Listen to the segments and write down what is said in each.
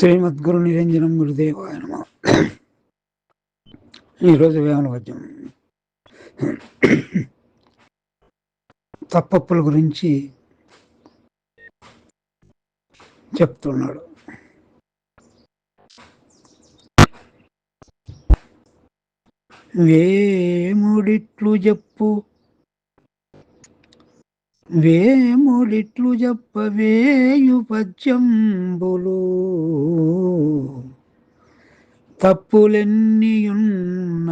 శ్రీమద్గురు నిరంజనం గురుదేవాయ నమ. ఈరోజు వేమన పద్యం. తప్పప్పుల గురించి చెప్తున్నాడు. వేముడిట్లు చెప్పు వేముడిట్లు చెప్పవేయు పద్యంబులు. తప్పులెన్నియున్న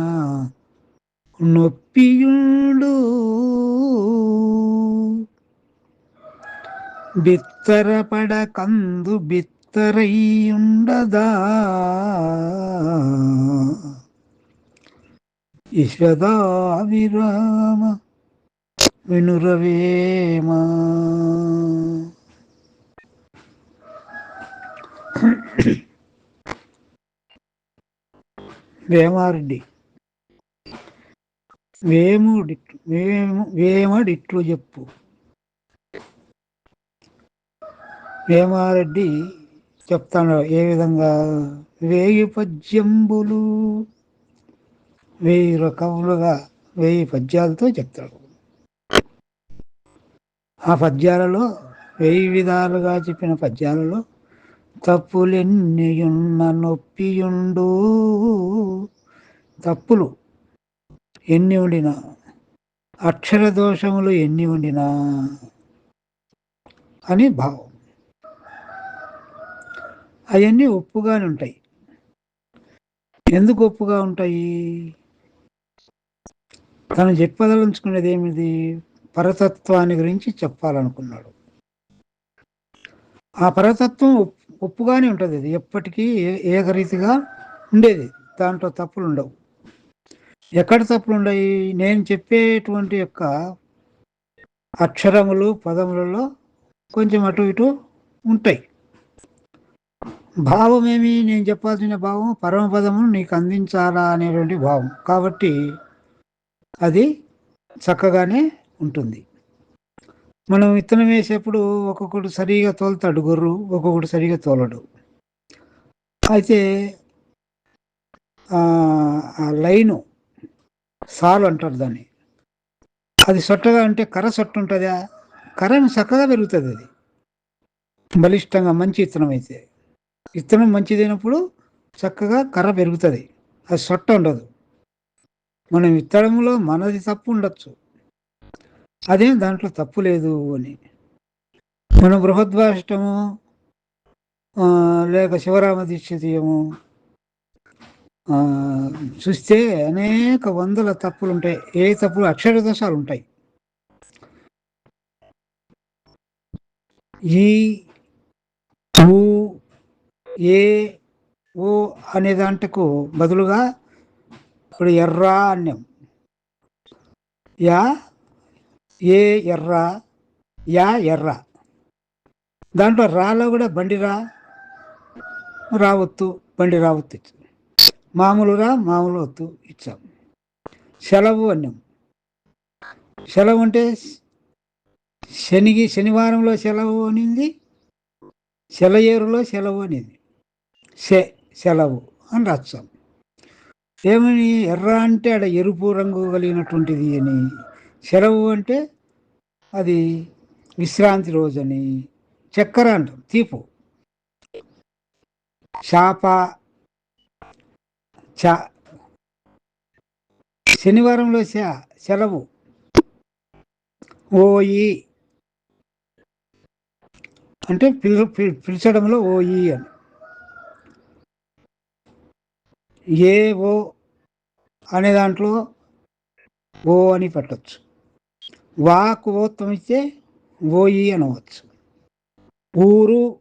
నొప్పియుడు. బిత్తరపడ కందు బిత్తరయ్యుండదా. ఈశ్వదా విరామ వినురవేమా. వేమారెడ్డి. వేముడి వేము వేమడిట్లు చెప్పు. వేమారెడ్డి చెప్తాడు ఏ విధంగా? వేయి పద్యంబులు. వెయ్యి రకములుగా వెయ్యి పద్యాలతో చెప్తాడు. ఆ పద్యాలలో వెయ్యి విధాలుగా చెప్పిన పద్యాలలో తప్పులెన్నియున్న నొప్పియుండు తప్పులు ఎన్ని ఉండినా అక్షర దోషములు ఎన్ని ఉండినా అని భావం. అవన్నీ ఒప్పుగానే ఉంటాయి. ఎందుకు ఒప్పుగా ఉంటాయి? తను చెప్పదలుచుకునేది ఏమిది? పరతత్వాన్ని గురించి చెప్పాలనుకున్నాడు. ఆ పరతత్వం ఒప్పుగానే ఉంటుంది అది. ఎప్పటికీ ఏకరీతిగా ఉండేది. దాంట్లో తప్పులు ఉండవు. ఎక్కడ తప్పులు ఉండయి? నేను చెప్పేటువంటి యొక్క అక్షరములు పదములలో కొంచెం అటు ఇటు ఉంటాయి. భావం నేను చెప్పాల్సిన భావం పరమపదము నీకు అందించాలా అనేటువంటి భావం. కాబట్టి అది చక్కగానే ఉంటుంది. మనం విత్తనం వేసేప్పుడు ఒక్కొక్కడు సరిగా తోలుతాడు గొర్రు ఒక్కొక్కడు సరిగా తోలడు. అయితే ఆ లైను సాలు అంటారు దాన్ని. అది సొట్టగా అంటే కర్ర సొట్ట ఉంటుందా? కర్రను చక్కగా పెరుగుతుంది అది. బలిష్టంగా మంచి విత్తనం అయితే. విత్తనం మంచిదైనప్పుడు చక్కగా కర్ర పెరుగుతుంది. అది సొట్ట ఉండదు. మనం విత్తడంలో మనది తప్పు ఉండొచ్చు. అదేం దాంట్లో తప్పు లేదు అని. మన బృహద్వాష్టము లేక శివరామ దీక్షితీయము చూస్తే అనేక వందల తప్పులు ఉంటాయి ఏ తప్పులు అక్షర దోషాలు ఉంటాయి ఈ ఊ ఏ ఓ అనే దాంట్కు బదులుగా ఇప్పుడు ఎర్రా అన్యం. యా ఏ ఎర్ర? యా ఎర్ర. దాంట్లో రాలో కూడా బండి రా. రావత్తు బండి రావత్తు ఇచ్చాం. మామూలు రా మామూలు వత్తు ఇచ్చాం. సెలవు అన్నాం. సెలవు అంటే శనికి శనివారంలో సెలవు అనింది సెలయేరులో సెలవు అనేది. సె సెలవు అని రాస్తాం. ఏమని? ఎర్ర అంటే ఆడ ఎరుపు రంగు కలిగినటువంటిది అని. సెలవు అంటే అది విశ్రాంతి రోజని చక్కెర అంటాం తీపు. శాప చ శనివారంలో సెలవు ఓయి. అంటే పిలు పిలిచడంలో ఓయి అని. ఏ ఓ అనే దాంట్లో ఓ అని పెట్టచ్చు. వాకు ఓత్వం ఇస్తే ఓయి అనవచ్చు. ఊరు.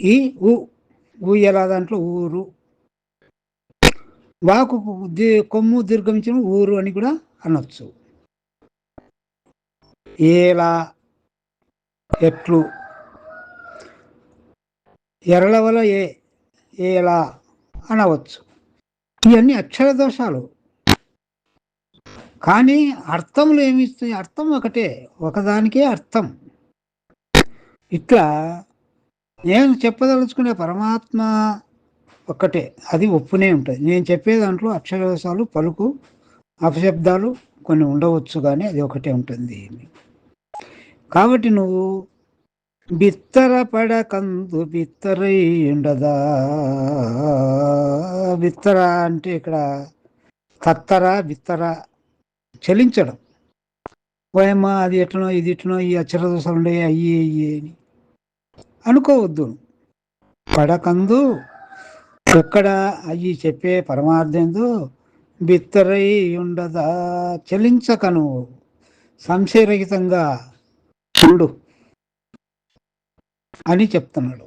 ఈ ఊ ఊయల దాంట్లో ఊరు? వాకు కొమ్ము దీర్ఘమించిన ఊరు అని కూడా అనొచ్చు. ఏలా ఎట్లు. ఎరలవల ఏ ఏలా అనవచ్చు. ఇవన్నీ అక్షర దోషాలు. కానీ అర్థములు ఏమిస్తాయి? అర్థం ఒకటే. ఒకదానికే అర్థం. ఇట్లా నేను చెప్పదలుచుకునే పరమాత్మ ఒక్కటే. అది ఒప్పునే ఉంటుంది. నేను చెప్పే దాంట్లో అక్షరవశాలు పలుకు అపశబ్దాలు కొన్ని ఉండవచ్చు కానీ అది ఒకటే ఉంటుంది. కాబట్టి నువ్వు బిత్తర పడకందు బిత్తరై ఉండదా? బిత్తర అంటే ఇక్కడ తత్తర బిత్తర చలించడం పోయమ్మా అది ఎట్లనో ఇది ఎట్లనో ఈ అక్షర దోషాలు ఉండే అయ్యి అయ్యి అని. అనుకోవద్దు. పడకందు. ఎక్కడ అయ్యి చెప్పే పరమార్థంతో బిత్తరై ఉండదా చలించకను సంశయరహితంగా ఉండు అని చెప్తున్నాడు.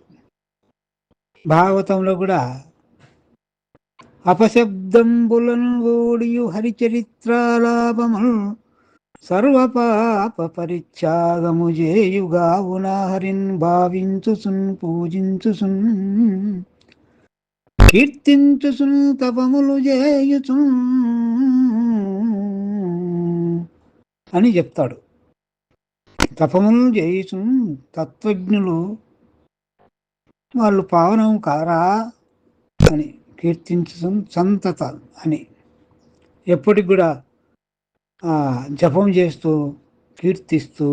భాగవతంలో కూడా అపశబ్దంబులను ఓడియు హరిచరిత్రాలాభములు సర్వపాప పరిత్యాగము చేయుగావున హరిన్ భావించుసున్ పూజించుసున్ కీర్తించుసున్ తపములు చేయుచు అని చెప్తాడు. తపములు చేయుచు తత్వజ్ఞులు వాళ్ళు పావనం కారా అని. కీర్తించడం సంతత అని. ఎప్పటికి కూడా జపం చేస్తూ కీర్తిస్తూ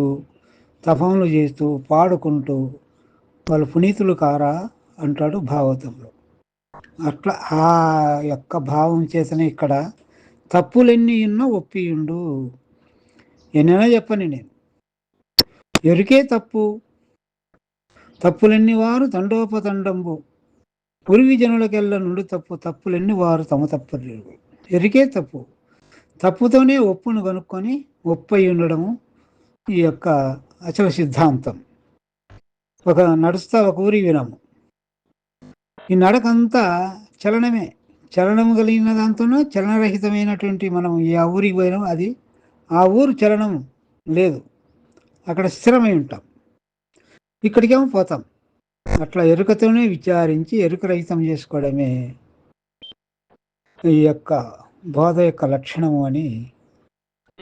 తపములు చేస్తూ పాడుకుంటూ వాళ్ళు పునీతులు కారా అంటాడు భాగవతంలో. అట్లా ఆ యొక్క భావం చేతనే ఇక్కడ తప్పులెన్ని ఉన్నా ఒప్పియుండు. ఎన్నైనా చెప్పని నేను. ఎరికే తప్పు? తప్పులెన్ని వారు తండోపతండంబు. పూర్వీజనులకెళ్ళ నుండి తప్పు తప్పులన్నీ వారు తమ తప్పలేరు ఎరికే తప్పు. తప్పుతోనే ఒప్పును కనుక్కొని ఒప్పై ఉండడము ఈ యొక్క అచల సిద్ధాంతం. ఒక నడుస్తా ఒక ఊరి వినము. ఈ నడకంతా చలనమే. చలనము కలిగిన దాంతోనూ చలనరహితమైనటువంటి మనం ఈ ఆ ఊరికి పోయినాం అది ఆ ఊరు చలనం లేదు. అక్కడ స్థిరమై ఉంటాం. ఇక్కడికేమో పోతాం. అట్లా ఎరుకతోనే విచారించి ఎరుక రహితం చేసుకోవడమే ఈ యొక్క బోధ యొక్క లక్షణము అని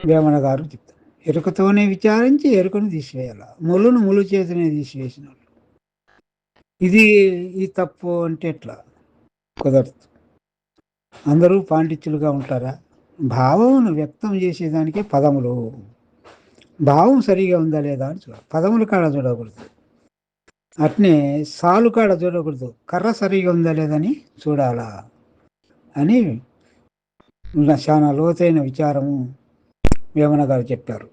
వేమన గారు చెప్తారు. ఎరుకతోనే విచారించి ఎరుకను తీసివేయాల. ములును ములు చేతనే వాళ్ళు ఇది ఈ తప్పు అంటే ఎట్లా? కుదరదు. అందరూ పాండిత్యులుగా ఉంటారా? భావమును వ్యక్తం చేసేదానికే పదములు. భావం సరిగా ఉందా లేదా అని చూడాలి. పదములు కాడ చూడకూడదు. అట్నే సాలు కాడ చూడకూడదు. కర్ర సరిగా ఉందా లేదని చూడాలా అని చాలా లోతైన విచారము వేమన గారు చెప్పారు.